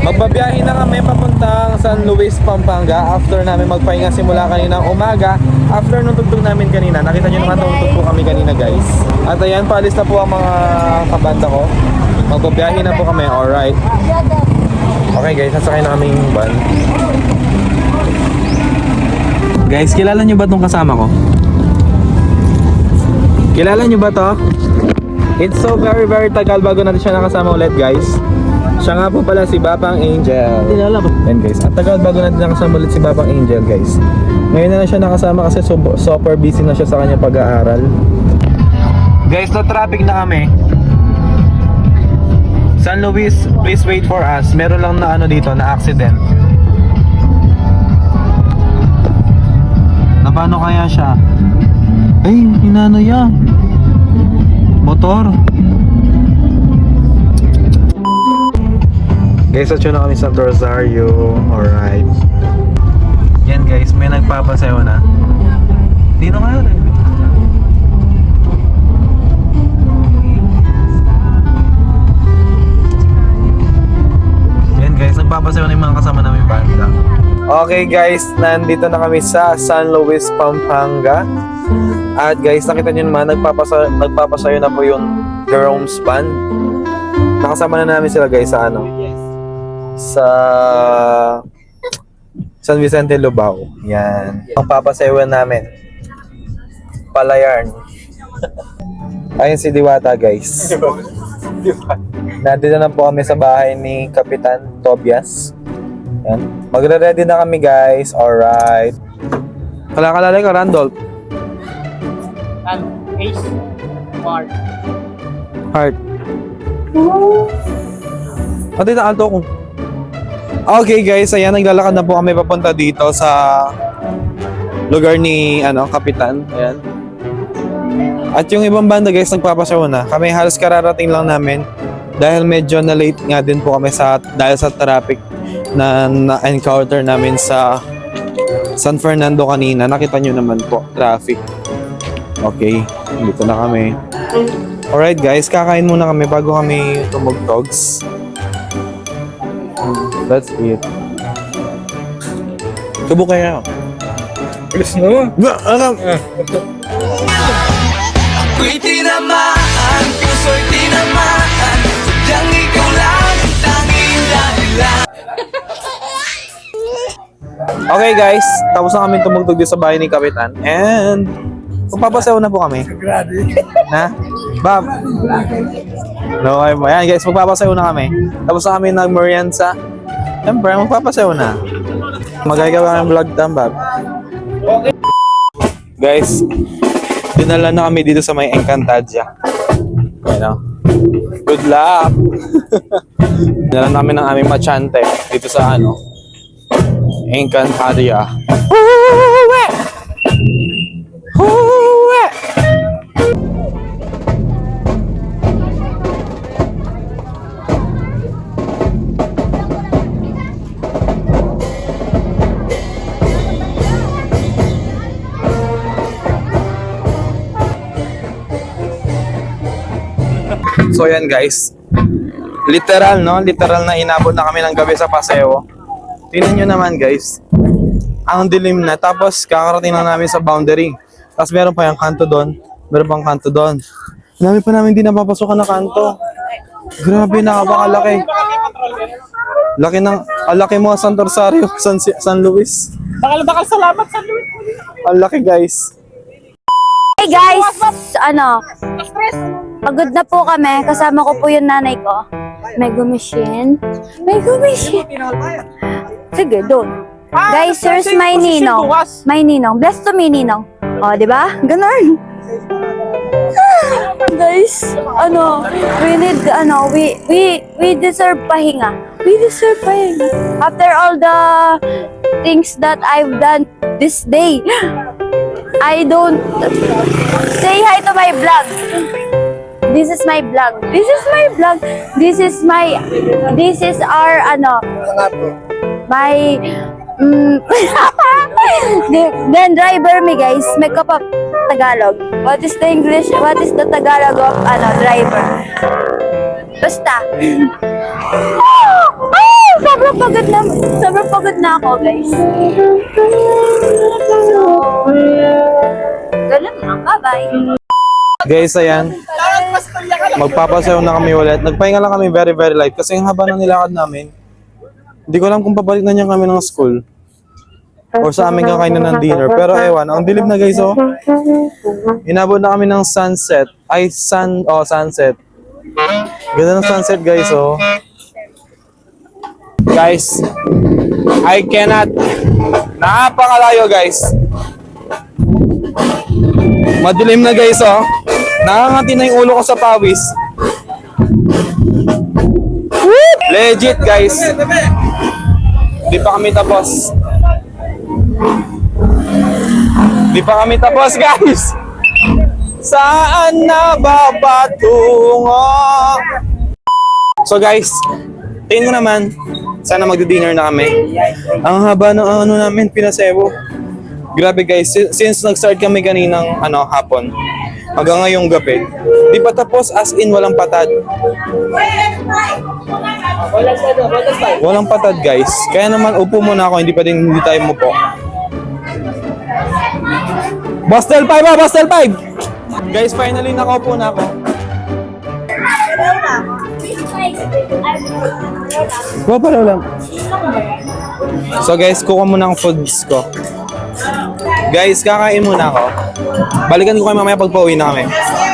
Magbabiyahe na kami papuntang San Luis, Pampanga after namin magpahinga simula kanina umaga. After nung tugtog namin kanina, nakita nyo naman tugtog po kami kanina guys. At ayan, paalis na po ang mga kabanda ko. Magbabiyahe na po kami, alright. Okay guys, sasakay na kaming van. Guys, kilala nyo ba tong kasama ko? Kilala nyo ba to? It's so very very tagal bago natin siya nakasama ulit guys. Siya nga po pala si Bapang Angel. Kilala ba? Yan guys, at tagal bago natin nakasama ulit si Bapang Angel guys. Ngayon na lang siya nakasama kasi super, super busy na siya sa kanyang pag-aaral. Guys, na traffic na kami. San Luis, please wait for us. Meron lang na ano dito, na accident. Na paano kaya siya? Ay, inano yan. Motor. Guys, at na kami sa Rosario. Alright. Yan guys, may nagpapasayo na. Dino nga rin. Yan guys, nagpapasayo na yung mga kasama namin banda. Okay guys, nandito na kami sa San Luis, Pampanga. At guys, nakita nyo naman, nagpapasa nagpapasayo na po yung Jerome's Band. Nakasama na namin sila guys sa ano, sa San Vicente Lubao. Yan. Ang papasayawan namin. Palayan. Ayun si Diwata guys. Nandito na po kami sa bahay ni Kapitan Tobias. Yan. Magre-ready na kami guys. Alright. Kalakalalay ka, Randolph. And Ace. Mark. Heart. Pati na alto ko. Okay guys, ayan naglalakad na po kami papunta dito sa lugar ni ano, Kapitan. Ayan. At yung ibang banda guys, nagpapasaw na. Kami halos kararating lang namin dahil medyo na late nga din po kami sa dahil sa traffic na na-encounter namin sa San Fernando kanina. Nakita nyo naman po, traffic. Okay, dito na kami. Alright guys, kakain muna kami bago kami tumugtogs. That's it. Tubo kaya ako. Bilis mo. Ba, alam. Ako'y tinamaan, puso'y tinamaan Sadyang ikaw lang ang tanging dahilan Okay guys, tapos na kami tumugtog dito sa bahay ni Kapitan. And magpapasaw na po kami. Na? Bab. No, ay mo. Yan guys, magpapasaw na kami. Tapos na kami nag-merienda. Siyempre, magpapasaw na. Magagawa ng vlog tam, Bab. Guys, dinala na kami dito sa may Encantadia. Ayan o. Good luck! dinala namin ng aming machante dito sa ano, Encantadia. So yan guys. Literal no, literal na inabot na kami ng gabi sa paseo. Tingnan nyo naman guys. Ang dilim na. Tapos kakarating lang namin sa boundary. Tapos meron pa yung kanto doon. Meron pang kanto doon. Dami pa namin hindi napapasokan na kanto. Grabe, nakapakalaki. Laki ng, alaki mo San Rosario, San, San Luis. Bakal-bakal salamat sa Louis. Ang laki guys. Hey guys, ano, pagod na po kami. Kasama ko po yung nanay ko. May gumishin. May gumishin. Sige, doon. Guys, here's my ninong. My ninong. Bless to me, ninong. O, di ba? Ganon. Guys, ano, we need, ano, we, we, we deserve pahinga. We deserve pahinga. After all the things that I've done this day, I don't say hi to my vlog. This is my vlog. This is my vlog. This is my this is our ano my mm, the- then driver me guys. Up of Tagalog. What is the English? What is the Tagalog of ano driver? Basta. Ay! Sobrang pagod na, sobrang pagod na ako, guys. So, ganun lang. Bye-bye. Guys, ayan. Magpapasayaw na kami ulit. Nagpahinga lang kami very, very light kasi yung haba ng nilakad namin. Hindi ko alam kung pabalik na niya kami ng school. Or sa amin kakainan ng dinner. Pero ewan, ang dilim na guys, oh. Inabot na kami ng sunset. Ay, sun, oh, sunset. Ganda ng sunset, guys, oh. Guys, I cannot. Napakalayo, guys. Madilim na, guys, oh. Nakangati na yung ulo ko sa pawis. Legit, guys. Di pa kami tapos. Di pa kami tapos, guys. Saan na ba patungo? So guys, tingin ko naman, sana magdi-dinner na kami. Ang haba ng ano namin, pinasebo. Grabe guys, si- since nag-start kami kaninang ano, hapon, hanggang ngayong gabi, di pa tapos as in walang patad. Walang patad guys. Kaya naman upo muna ako, hindi pa din hindi tayo mupo. Bastel 5 ah, Bastel 5! Guys, finally nakaupo na ako. Wapalaw lang. So guys, kuha muna ang foods ko. Guys, kakain muna ako. Balikan ko kayo mamaya pag pauwi na kami.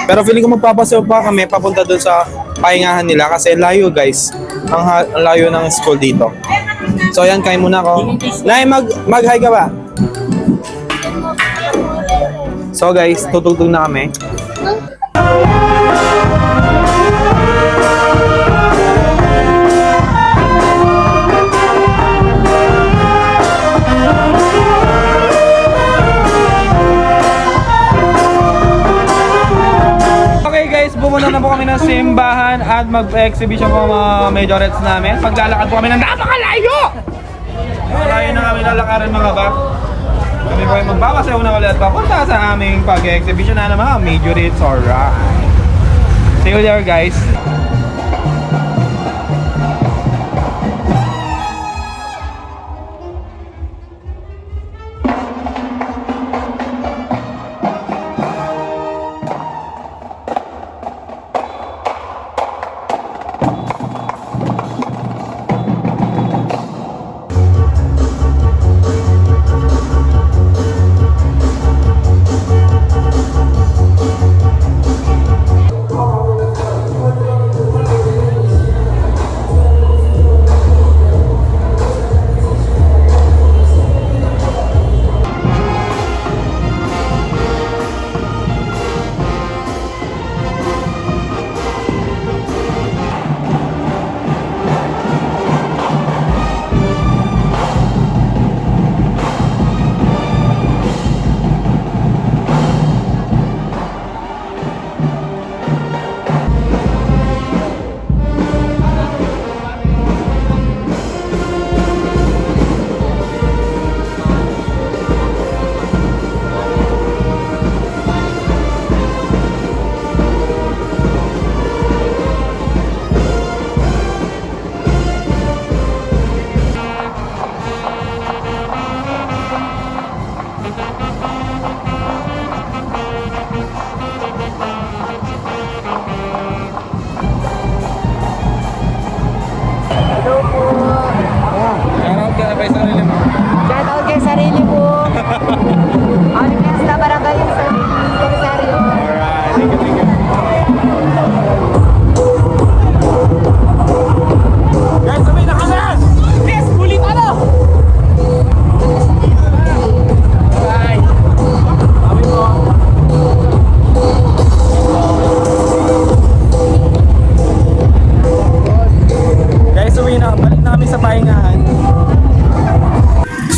Pero feeling ko magpapasaw pa kami papunta doon sa pahingahan nila kasi layo guys. Ang, ang layo ng school dito. So ayan, kain muna ako. Nay, mag, mag-hi ka ba? So guys, tutugtog na kami. Simbahan at mag-exhibition po mga majorettes namin. Paglalakad po kami ng napakalayo! Malayo na kami lalakarin mga bak. Kami po ay magbabasayaw na ulit papunta sa aming pag-exhibition na ng mga majorettes. Alright. See you there guys.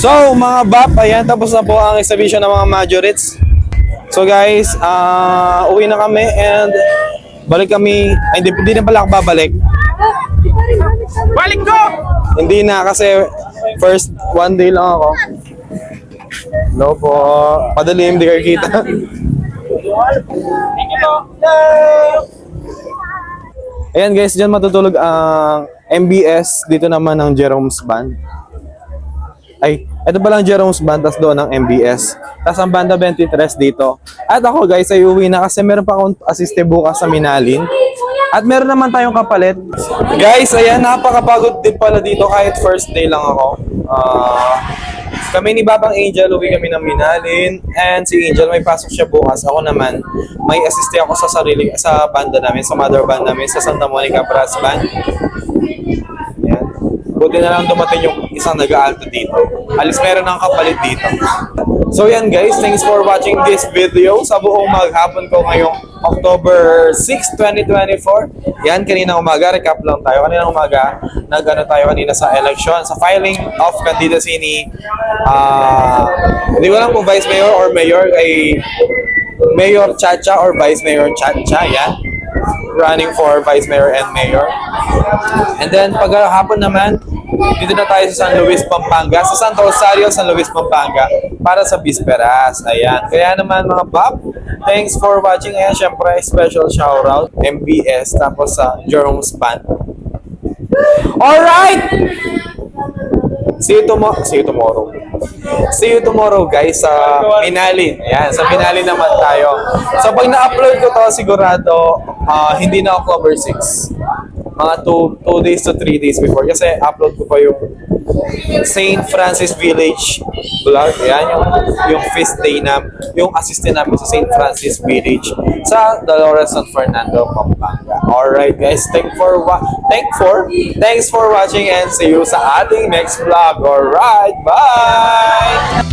So, mga bap, ayan, tapos na po ang exhibition ng mga majorettes. So guys, ah uwi na kami and balik kami, ay hindi, hindi na pala ako babalik. Balik ko! Hindi na kasi first one day lang ako. Hello po. Padalim, di kayo kita. Ayan guys, dyan matutulog ang MBS, dito naman ang Jerome's Band. Ay, ito pa lang Jerome's Band, tas doon ang MBS. Tas ang Banda 23 dito. At ako guys, ay uwi na kasi meron pa akong asiste bukas sa Minalin. At meron naman tayong kapalit. Guys, ayan, napakapagod din pala dito kahit first day lang ako. Ah, kami ni Babang Angel, uwi kami ng Minalin. And si Angel, may pasok siya bukas. Ako naman, may asiste ako sa sarili, sa banda namin, sa mother band namin, sa Santa Monica Brass Band. Yan. Buti na lang dumating yung isang nag-aalto dito. Alis meron ng kapalit dito. So yan guys, thanks for watching this video sa buong maghapon ko ngayong October 6, 2024. Yan, kanina umaga, recap lang tayo. Kanina umaga, nag-ano tayo kanina sa election, sa filing of candidacy ni, ah, hindi ko alam kung vice mayor or mayor kay Mayor Chacha or Vice Mayor Chacha, yan. Running for Vice Mayor and Mayor. And then, pag hapon naman, dito na tayo sa San Luis, Pampanga. Sa Santo Rosario, San Luis, Pampanga. Para sa Bisperas. Ayan. Kaya naman mga Bob, thanks for watching. Ayan, syempre, special shoutout. MBS. Tapos sa Jerome's Band. Alright! See you tomorrow. See you tomorrow. See you tomorrow guys sa Minalin. Ayan, sa Minalin naman tayo. So pag na-upload ko to sigurado ah, hindi na October 6. Mga 2 days to 3 days before kasi upload ko pa yung St. Francis Village vlog. Ayan, yung, yung feast day na, yung assistant namin sa St. Francis Village sa Dolores San Fernando, Pampanga. Alright guys, thank for wa- thank for thanks for watching and see you sa ating next vlog. Alright, bye!